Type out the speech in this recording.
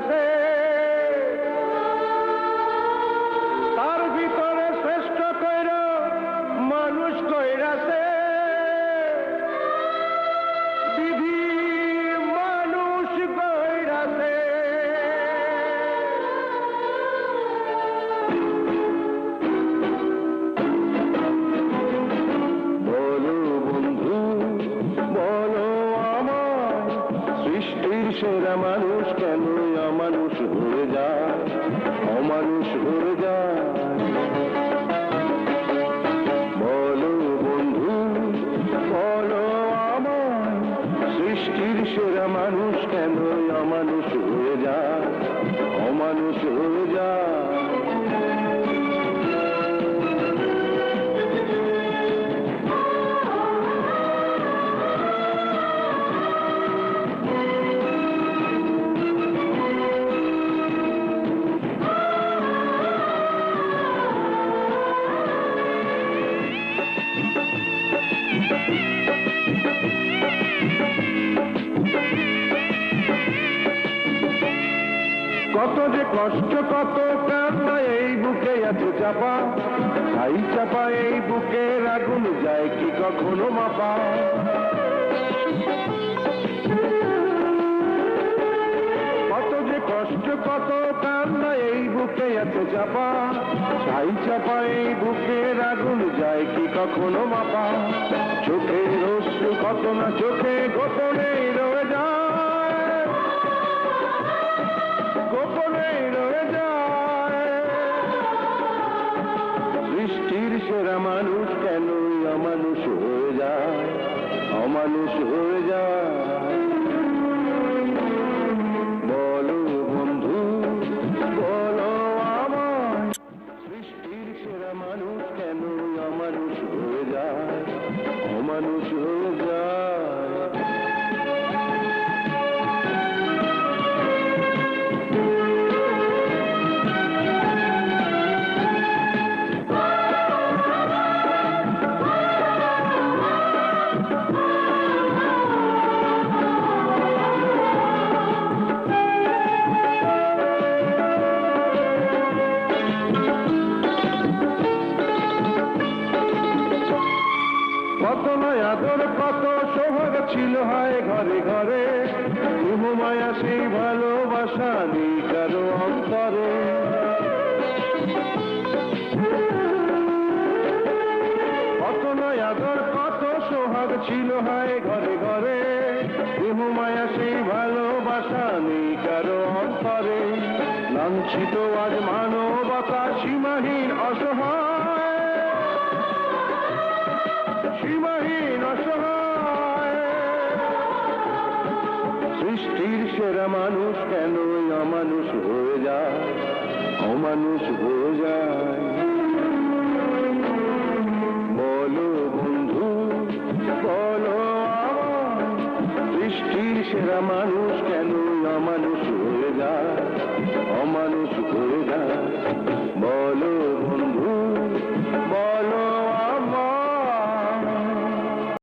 Clase. সেরা মানুষ কেন? অমানুষ হয়ে যায়, অমানুষ হয়ে যায়। বলো বন্ধু, বলো আমার সৃষ্টির সেরা মানুষ কেন? অমানুষ হয়ে যায়, অমানুষ হয়ে যায়। যে কষ্ট কত কান্না এই বুকে এত চাপা। ছাই চাপা এই বুকের আগুন যায় কি কখনো মাপা। কত যে কষ্ট কত কান্না এই বুকে এত চাপা। ছাই চাপা এই বুকের আগুন যায় কি কখনো মাপা। চোখের অশ্রু কত না চোখে, গোপনে অমানুষ হয়ে যায়। বলো বন্ধু, বলো আমার সৃষ্টির সেরা মানুষ কেন অমানুষ হয়ে যায়? অমানুষ হয়ে কত নয় আদর কত ছিল ঘরে ঘরে। মায়া সেই ভালোবাসা নেই অন্তরে। কত নয় আদর কত সোহাগ ছিল হয় ঘরে ঘরে। মায়া সেই ভালোবাসা নেই কারও অন্তরে। লাঞ্ছিত আজ মানবতা সীমাহীন অসহায়। সৃষ্টির সেরা মানুষ কেন অমানুষ হয়ে যায়? অমানুষ হয়ে যায়। বলো বন্ধু, বলো সৃষ্টির সেরা মানুষ কেন অমানুষ হয়ে যায়? অমানুষ হয়ে